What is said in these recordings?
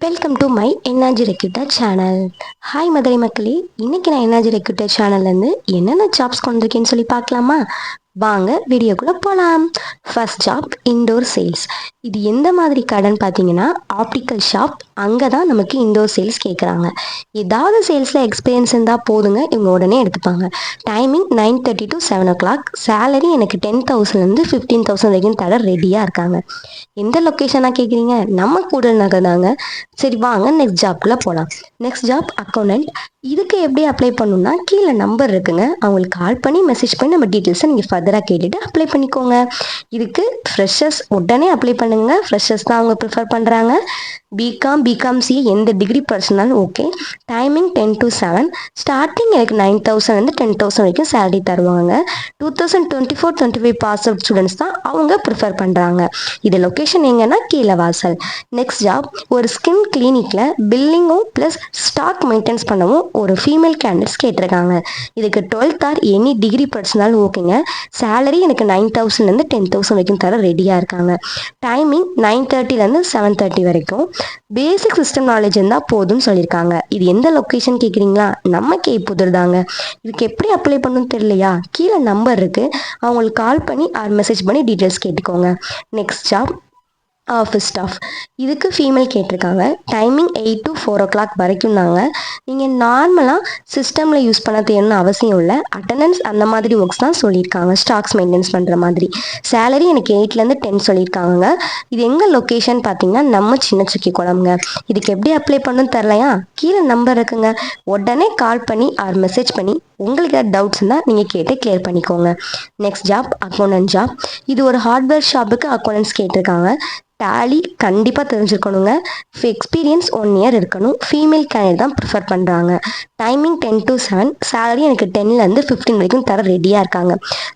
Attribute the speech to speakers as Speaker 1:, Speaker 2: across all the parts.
Speaker 1: Welcome to my energy recruiter channel hi Madurai மக்களே. இன்னைக்கு நான் என்னாஜி ரெக்யூட்டர் சேனல்லேருந்து என்னென்ன ஜாப்ஸ் கொண்டு இருக்கேன்னு சொல்லி பார்க்கலாமா? வாங்க வீடியோக்குள்ளே போகலாம் ஃபர்ஸ்ட் ஜாப் இன்டோர் சேல்ஸ் இது எந்த மாதிரி கடன் பார்த்தீங்கன்னா ஆப்டிக்கல் ஷாப் அங்கே தான் நமக்கு இண்டோர் சேல்ஸ் கேட்குறாங்க ஏதாவது சேல்ஸில் எக்ஸ்பீரியன்ஸ் இருந்தால் போதுங்க இவங்க உடனே எடுத்துப்பாங்க. Timing nine thirty to seven o'clock salary எனக்கு டென் தௌசண்ட்லேருந்து ஃபிஃப்டீன் தௌசண்ட் வரைக்கும் தர ரெடியாக இருக்காங்க. எந்த லொக்கேஷனாக கேட்குறீங்க நம்ம கூட நகர் தாங்க. சரி வாங்க நெக்ஸ்ட் ஜாப்குள்ளே போகலாம் நெக்ஸ்ட் ஜாப் அக்கௌண்டன்ட் இதுக்கு எப்படி அப்ளை பண்ணணும்னா கீழே நம்பர் இருக்குங்க. அவங்களுக்கு கால் பண்ணி மெசேஜ் பண்ணி நம்ம டீட்டெயில்ஸை நீங்கள் ஃபர்தராக கேட்டுட்டு அப்ளை பண்ணிக்கோங்க. இதுக்கு ஃப்ரெஷர்ஸ் உடனே அப்ளை பண்ணுங்க. ஃப்ரெஷர்ஸ் தான் அவங்க ப்ரிஃபர் பண்ணுறாங்க பிகாம் பி சி எந்த degree பர்சனாலும் okay timing ten to seven starting எனக்கு நைன் தௌசண்ட் வந்து டென் தௌசண்ட் வரைக்கும் சேலரி தருவாங்க two thousand twenty four twenty five pass out students தான் அவங்க ப்ரிஃபர் பண்ணுறாங்க இது லொக்கேஷன் எங்கன்னா கீழே வாசல் நெக்ஸ்ட் ஜாப் ஒரு ஸ்கின் கிளினிக்கில் பில்லிங்கும் ப்ளஸ் ஸ்டாக் மெயின்டைன்ஸ் பண்ணவும் ஒரு ஃபீமேல் கேண்டிடேட்ஸ் கேட்டிருக்காங்க. இதுக்கு டுவெல்த் ஆர் எனி டிகிரி படிச்சிருந்தாலும் ஓகேங்க. சேலரி எனக்கு நைன் தௌசண்ட்லேருந்து டென் தௌசண்ட் வரைக்கும் தர ரெடியாக இருக்காங்க. டைமிங் நைன் தேர்ட்டிலேருந்து செவன் தேர்ட்டி வரைக்கும். பேஸ் பேசிக் சிஸ்டம் நாலேஜ் இருந்தால் போதும்னு சொல்லியிருக்காங்க. இது எந்த லொக்கேஷன் கேட்குறீங்களா நம்ம கே புதர் தாங்க இதுக்கு எப்படி அப்ளை பண்ணணும்னு தெரியலையா? கீழே நம்பர் இருக்குது அவங்களுக்கு கால் பண்ணி ஆர் மெசேஜ் பண்ணி டீட்டெயில்ஸ் கேட்டுக்கோங்க. நெக்ஸ்ட் ஜாப் ஆஃபீஸ் ஸ்டாஃப் இதுக்கு ஃபீமேல் கேட்டிருக்காங்க. Timing eight to four o'clock வரைக்கும் தாங்க. நீங்கள் நார்மலாக சிஸ்டமில் யூஸ் பண்ண தெரியணும்னு அவசியம் இல்லை. அட்டண்டன்ஸ் அந்த மாதிரி ஒர்க்ஸ் தான் சொல்லியிருக்காங்க. ஸ்டாக்ஸ் மெயின்டைன்ஸ் பண்ணுற மாதிரி. சேலரி எனக்கு எயிட்லேருந்து டென் சொல்லியிருக்காங்க இது எங்கே லொக்கேஷன் பார்த்தீங்கன்னா நம்ம சின்ன சுக்கி குளம்ங்க. இதுக்கு எப்படி அப்ளை பண்ணணும்னு தெரிலையா? கீழே நம்பர் இருக்குங்க. உடனே கால் பண்ணி ஆர் மெசேஜ் பண்ணி உங்களுக்கு ஏதாவது டவுட்ஸ் இருந்தால் நீங்கள் கேட்டு கிளியர் பண்ணிக்கோங்க. நெக்ஸ்ட் ஜாப் அக்கௌண்டன்ட் ஜாப் இது ஒரு ஹார்ட்வேர் ஷாப்புக்கு அக்கௌண்டன்ஸ் கேட்டிருக்காங்க. டேலி கண்டிப்பாக தெரிஞ்சிருக்கணுங்க. எக்ஸ்பீரியன்ஸ் ஒன் இயர் இருக்கணும். ஃபீமேல் கேண்டிடேட் தான் ப்ரிஃபர் பண்ணுறாங்க timing ten to seven salary எனக்கு டென்லேருந்து ஃபிஃப்டீன் வரைக்கும் தர ரெடியாக இருக்காங்க.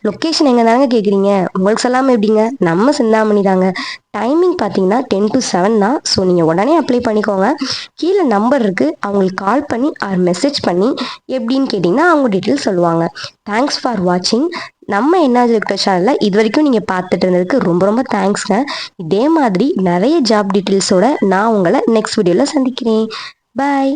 Speaker 1: லொக்கேஷன் எங்கே தாங்க கேட்குறீங்க உங்களுக்கு சொல்லாமல் எப்படிங்க? நம்ம சிந்தாமணி தாங்க டைமிங் பார்த்தீங்கன்னா டென் டு செவன் தான். ஸோ நீங்கள் உடனே அப்ளை பண்ணிக்கோங்க. கீழே நம்பர் இருக்குது அவங்களுக்கு கால் பண்ணி ஆர் மெசேஜ் பண்ணி எப்படின்னு கேட்டிங்கன்னா அவங்க டீட்டெயில்ஸ் சொல்லுவாங்க. தேங்க்ஸ் ஃபார் வாட்சிங் நம்ம என்ன இருக்கிற சேனலில் இது வரைக்கும் நீங்கள் பார்த்துட்டு இருந்ததுக்கு ரொம்ப ரொம்ப தேங்க்ஸ்ங்க இதே மாதிரி நிறைய ஜாப் டீட்டெயில்ஸோட நான் உங்களை நெக்ஸ்ட் வீடியோவில் சந்திக்கிறேன். பாய்